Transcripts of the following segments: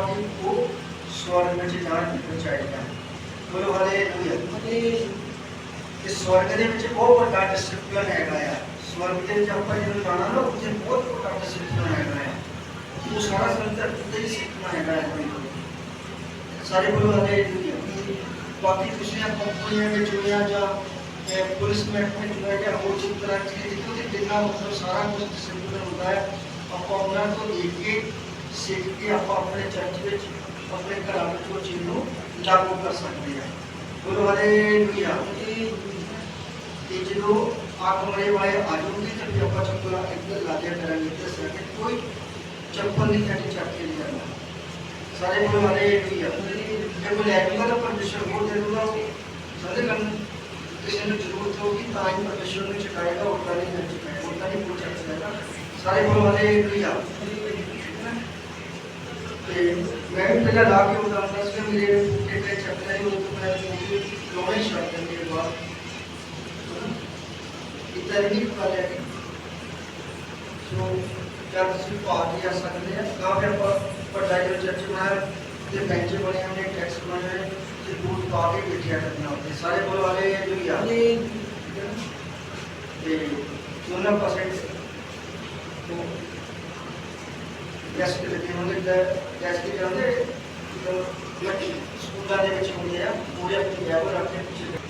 वाणी को स्वर्ग में जान पहुंचाएगा बोलो हरे इस स्वर्ग में बहुत बड़ा डिस्क्रिप्शन सिद्धियाँ है। स्वर्ग में जब पर जो जाना ना उसे बहुत बड़ा डिस्क्रिप्शन सिद्धियाँ है। वो तो सारा संसार तो कितने सिद्धियाँ है सारे बोलो हरे बाकी खुशियाँ कंपनियाँ में चुनिया जा पुलिस महकमे चुना गया वो जिस तरह जितने जितनी जितना मतलब सारा कुछ डिस्ट्रीब्यूटर होता है। आपको कांग्रेस तो एक एक ਹੁੰਦਾ ਹੈ ਆਪਾਂ ਉਹਨਾਂ ਤੋਂ ਦੇਖ ਕੇ ਸਿੱਖ ਕੇ ਆਪਾਂ ਆਪਣੇ ਚਰਚ ਵਿੱਚ ਆਪਣੇ ਘਰਾਂ ਵਿੱਚ ਉਹ ਚੀਜ਼ ਨੂੰ ਲਾਗੂ ਕਰ ਸਕਦੇ ਹਾਂ ਬੋਲੋ ਹਾਲੇਲੂਇਆ ਤੇ ਜਦੋਂ ਅੱਗ ਮਰੇ ਵਾਲੇ ਆ ਜਾਊਗੀ ਤਾਂ ਵੀ ਆਪਾਂ ਚੱਪਲਾਂ ਇੱਧਰ ਲਾ ਦਿਆ ਕਰਾਂਗੇ ਤੇ ਸਿਰ ਤੇ ਕੋਈ ਚੱਪਲ ਨਹੀਂ ਕੱਢੀ ਚੱਕ ਕੇ ਨਹੀਂ ਜਾਣਾ ਸਾਰੇ ਬੋਲੋ ਹਾਲੇਲੂਇਆ ਜੇ ਕੋਈ ਲੈ ਜੂਗਾ ਤਾਂ ਪਰਮੇਸ਼ਰ ਹੋਰ ਦੇ ਦੂਗਾ ਸਾਰੇ ਕਰਨ ਕਿਸੇ ਨੂੰ ਜ਼ਰੂਰਤ ਹੋਊਗੀ ਤਾਂ ਹੀ ਪਰਮੇਸ਼ਰ ਨੂੰ ਚਕਾਏਗਾ ਹੋਰ ਤਾਂ ਨਹੀਂ ਚਕਾਏਗਾ ਹੋਰ ਤਾਂ ਨਹੀਂ ਕੋਈ ਚੱਕ मैं पहला लाभ के होता था उसमें मुझे एक चैप्टर ही होता है लोगों शॉर्ट करने के बाद। इधर भी प्रोजेक्ट जो क्या किसी को आगे आ सकते हैं? कहाँ पे फर्टिलाइज़र चर्चे बनाए ये बेंचे बने हमने टैक्स बनाए ये दूध को आगे बेटिया करना होता है। सारे बोल वाले जो याद चौदह परसेंट तो గ్యాస్ట్రిక్ గ్యాస్ట్రిక్ అంటే स्कूल बच्चे होंगे या पूरे अपने लेवल अपने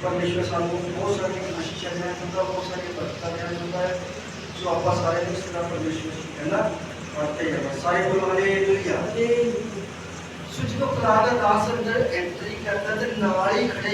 परमेश्वर साहब को बहुत सारी कोशिश चल रहा है, उनका बहुत सारी पता देना चाहता है, जो आपका सारे को इसका परमेश्वर है ना? पढ़ते हैं सारे बोल वाले ये सुच को प्रागत आसन अंदर एंट्री करता है तो नाली खड़े